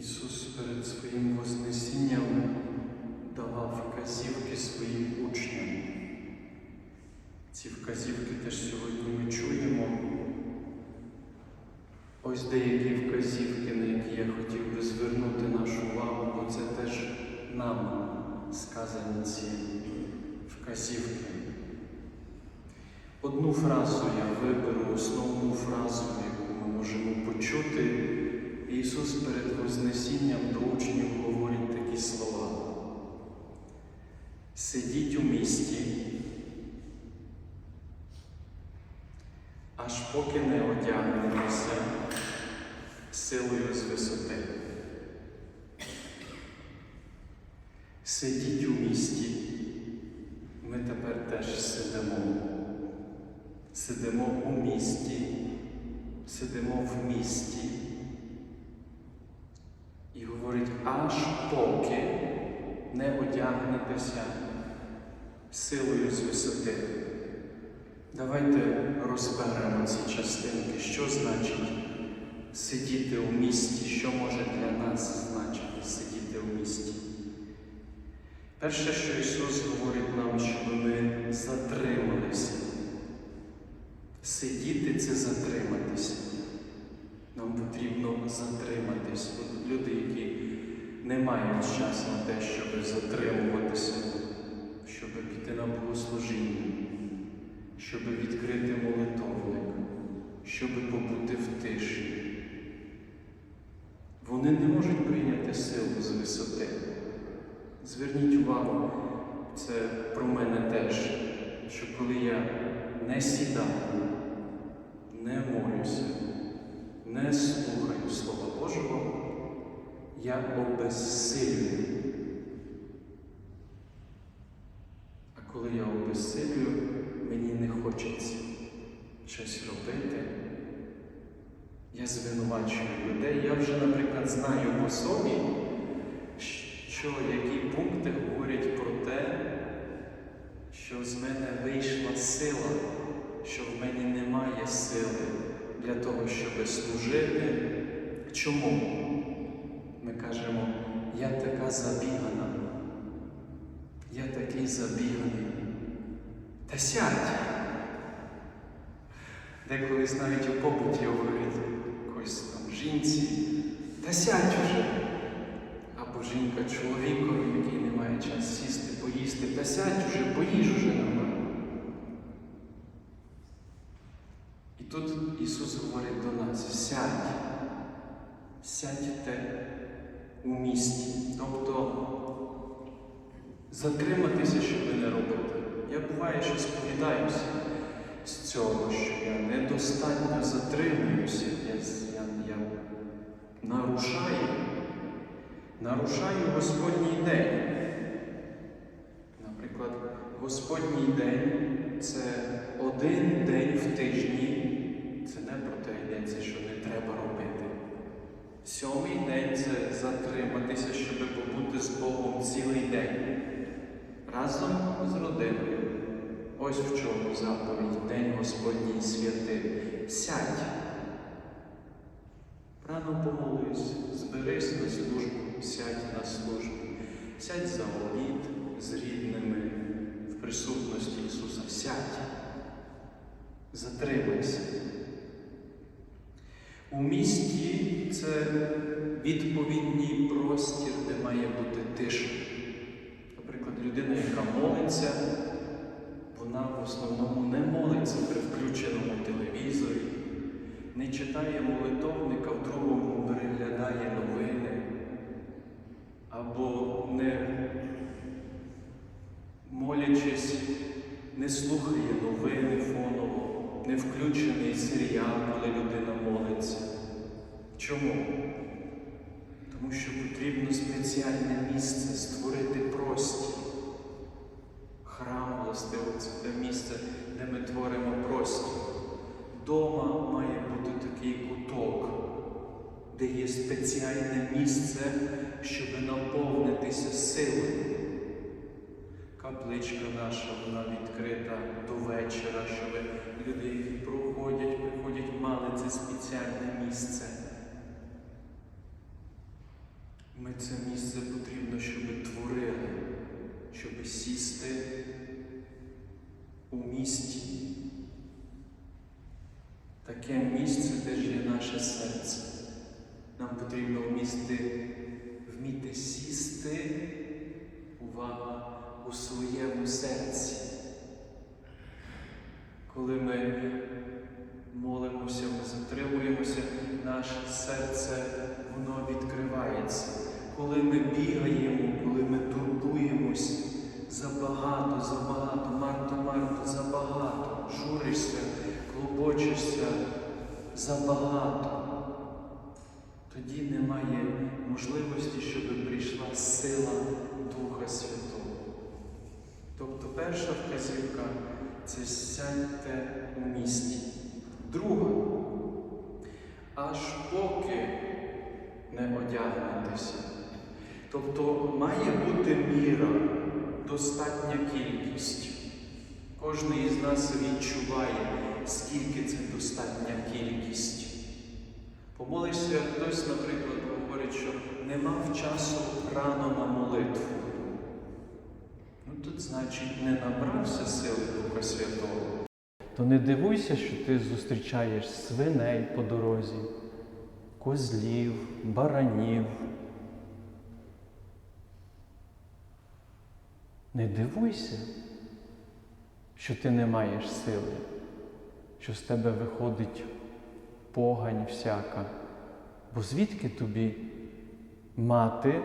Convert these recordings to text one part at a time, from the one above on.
Ісус перед своїм Вознесінням давав вказівки своїм учням. Ці вказівки теж сьогодні ми чуємо. Ось деякі вказівки, на які я хотів би звернути нашу увагу, бо це теж нам сказані ці вказівки. Одну фразу я виберу, основну фразу, яку ми можемо почути. Ісус перед Вознесінням до учнів говорить такі слова. Сидіть у місті, аж поки не одягнетеся силою з висоти. Сидіть у місті. Ми тепер теж сидимо. Сидимо у місті, сидимо в місті. Говорить, аж поки не одягнетеся силою з. Давайте розберемо ці частинки, що значить сидіти у місті, що може для нас значити сидіти у місті. Перше, що Ісус говорить нам, щоб ми затрималися. Сидіти це затриматися. Потрібно затриматись. От люди, які не мають часу на те, щоб затримуватися, щоб піти на богослужіння, щоб відкрити молитовник, щоб побути в тиші. Вони не можуть прийняти силу з висоти. Зверніть увагу, це про мене теж, що коли я не сідаю, не молюся, слухаю Слова Божого, я обезсилюю. А коли я обезсилюю, мені не хочеться щось робити. Я звинувачую людей. Я вже, наприклад, знаю по собі, що які пункти говорять про те, що з мене вийшла сила, що в мені немає сили для того, щоб служити. Чому? Ми кажемо, я така забігана, я такий забіганий. Та сядь. Деколись навіть у побуті говорять якоїсь там жінці, та сядь уже. Або жінка чоловікові, який не має час сісти, поїсти, та сядь уже, поїж уже. І тут Ісус говорить до нас: сядь, сядьте у місті. Тобто затриматися, що ви не робите. Я буває, що сповідаюся з цього, що я недостатньо затримуюся, я, я, я нарушаю, нарушаю Господній день. Наприклад, Господній день це один день в тижні. Це не про те йдеться, що не треба робити. Сьомий день це затриматися, щоб побути з Богом цілий день. Разом з родиною. Ось в чому заповідь День Господній святий. Сядь. Рано помолись, зберись на службу, сядь на службу, сядь за обід з рідними в присутності Ісуса. Сядь. Затримайся. У місті це відповідний простір, де має бути тиша. Людина, яка молиться, вона в основному не молиться при включеному телевізорі, не читає молитовника, в другому переглядає новини, або не молячись, не слухає новини фоново, не включений серіал, коли людина молиться. Чому? Тому що потрібно спеціальне місце створити простір. Храм, власне, це те місце, де ми творимо простір. Дома має бути такий куток, де є спеціальне місце, щоб наповнитися силою. Капличка наша, вона відкрита до вечора, щоб люди, які проходять, приходять, мали це спеціальне місце. Ми це місце потрібно, щоб творили, щоб сісти у місті. Таке місце теж є наше серце. Нам потрібно вмісти, вміти сісти, увага, у своєму серці. Коли ми молимося, ми затримуємося, наше серце, воно відкривається. Коли ми бігаємо, коли ми турбуємось забагато, забагато, Марто, Марто, забагато, журишся, клопочешся забагато, тоді немає можливості, щоб прийшла сила Духа Святого. Тобто перша вказівка це сядьте у місті. Друга, аж поки не одягнетеся. Тобто має бути міра, достатня кількість. Кожен із нас відчуває, скільки це достатня кількість. Помолився хтось, наприклад, говорить, що не мав часу рано на молитву. Ну тут, значить, не набрався сили Духа Святого. То не дивуйся, що ти зустрічаєш свиней по дорозі, козлів, баранів. Не дивуйся, що ти не маєш сили, що з тебе виходить погань всяка. Бо звідки тобі мати,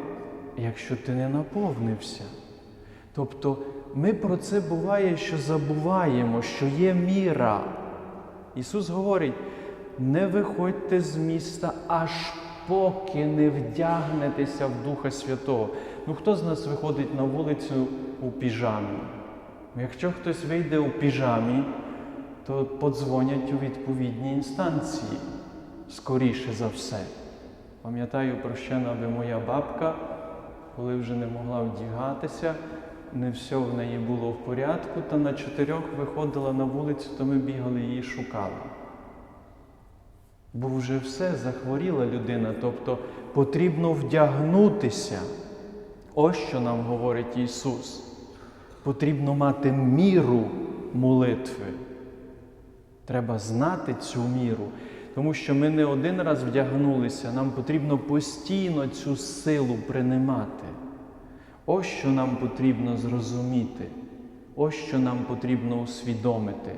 якщо ти не наповнився? Тобто ми про це буває, що забуваємо, що є міра. Ісус говорить: не виходьте з міста, аж поки не вдягнетеся в Духа Святого. Ну хто з нас виходить на вулицю у піжамі? Якщо хтось вийде у піжамі, то подзвонять у відповідні інстанції, скоріше за все. Пам'ятаю, прощена би моя бабка, коли вже не могла вдягатися, не все в неї було в порядку, та на чотирьох виходила на вулицю, то ми бігали її шукали. Бо вже все захворіла людина, тобто потрібно вдягнутися. Ось що нам говорить Ісус. Потрібно мати міру молитви. Треба знати цю міру, тому що ми не один раз вдягнулися, нам потрібно постійно цю силу принимати. Ось що нам потрібно зрозуміти, ось що нам потрібно усвідомити,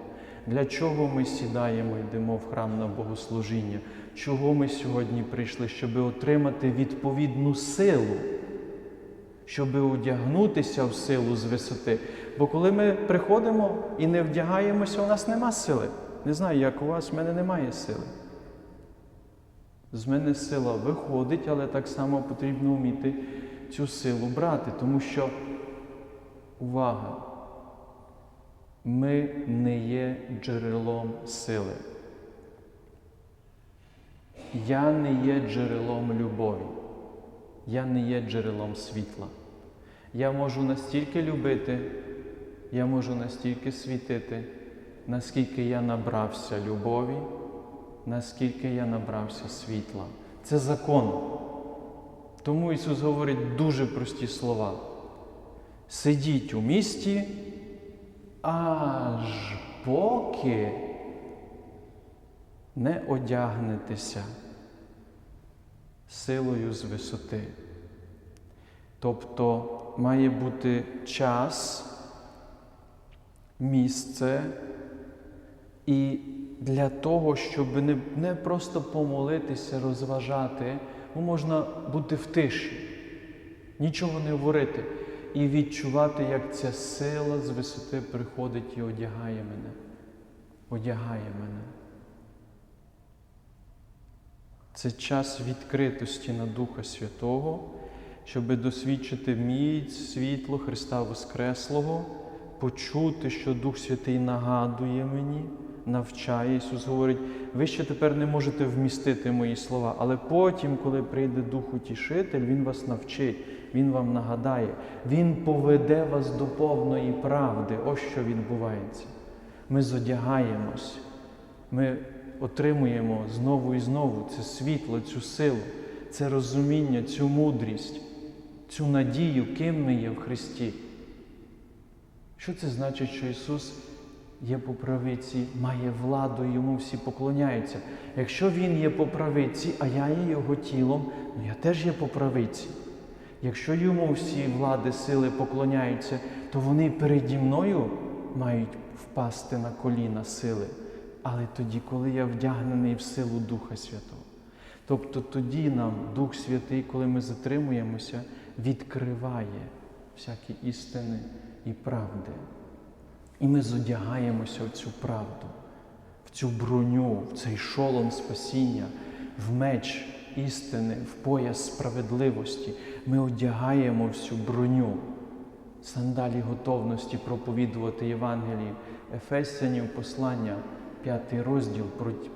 для чого ми сідаємо, йдемо в храм на богослужіння, чого ми сьогодні прийшли, щоб отримати відповідну силу, щоб одягнутися в силу з висоти. Бо коли ми приходимо і не вдягаємося, у нас нема сили. Не знаю, як у вас, в мене немає сили. З мене сила виходить, але так само потрібно вміти цю силу брати, тому що, увага, ми не є джерелом сили. Я не є джерелом любові, я не є джерелом світла. Я можу настільки любити, я можу настільки світити, наскільки я набрався любові, наскільки я набрався світла. Це закон. Тому Ісус говорить дуже прості слова. Сидіть у місті, аж поки не одягнетеся силою з висоти. Тобто має бути час, місце і для того, щоб не, не просто помолитися, розважати, ну, можна бути в тиші, нічого не говорити і відчувати, як ця сила з висоти приходить і одягає мене. Одягає мене. Це час відкритості на Духа Святого, щоб досвідчити міць, світло Христа Воскреслого, почути, що Дух Святий нагадує мені, навчає. Ісус говорить, ви ще тепер не можете вмістити мої слова, але потім, коли прийде Дух Утішитель, Він вас навчить, Він вам нагадає, Він поведе вас до повної правди. Ось що відбувається. Ми зодягаємось, ми отримуємо знову і знову це світло, цю силу. це розуміння, цю мудрість, цю надію, ким ми є в Христі. Що це значить, що Ісус є по правиці, має владу, йому всі поклоняються? Якщо Він є по правиці, а я є Його тілом, ну я теж є по правиці. Якщо йому всі влади, сили поклоняються, то вони переді мною мають впасти на коліна сили. Але тоді, коли я вдягнений в силу Духа Святого. Тобто тоді нам Дух Святий, коли ми затримуємося, відкриває всякі істини і правди. І ми зодягаємося в цю правду, в цю броню, в цей шолом спасіння, в меч істини, в пояс справедливості. Ми одягаємо всю броню, сандалі готовності проповідувати Євангелії, Ефесянів послання, п'ятий розділ.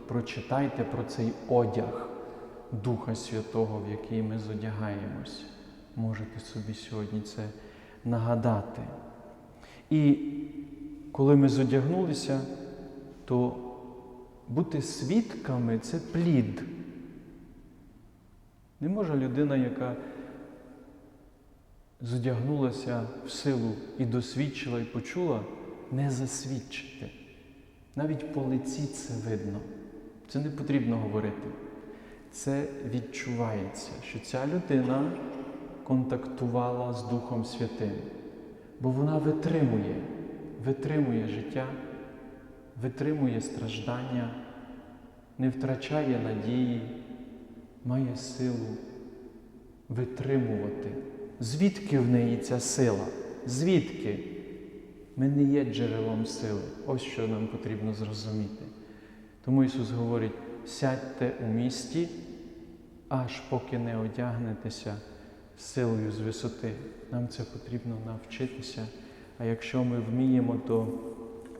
Прочитайте про цей одяг Духа Святого, в який ми зодягаємось. Можете собі сьогодні це нагадати. І коли ми зодягнулися, то бути свідками це плід. Не може людина, яка зодягнулася в силу і досвідчила, і почула, не засвідчити. Навіть по лиці це видно. Це не потрібно говорити. Це відчувається, що ця людина контактувала з Духом Святим, бо вона витримує, витримує життя, витримує страждання, не втрачає надії, має силу витримувати. Звідки в неї ця сила? Звідки? Ми не є джерелом сили. Ось що нам потрібно зрозуміти. Тому Ісус говорить: сядьте у місті, аж поки не одягнетеся силою з висоти. Нам це потрібно навчитися. А якщо ми вміємо, то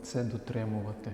це дотримувати.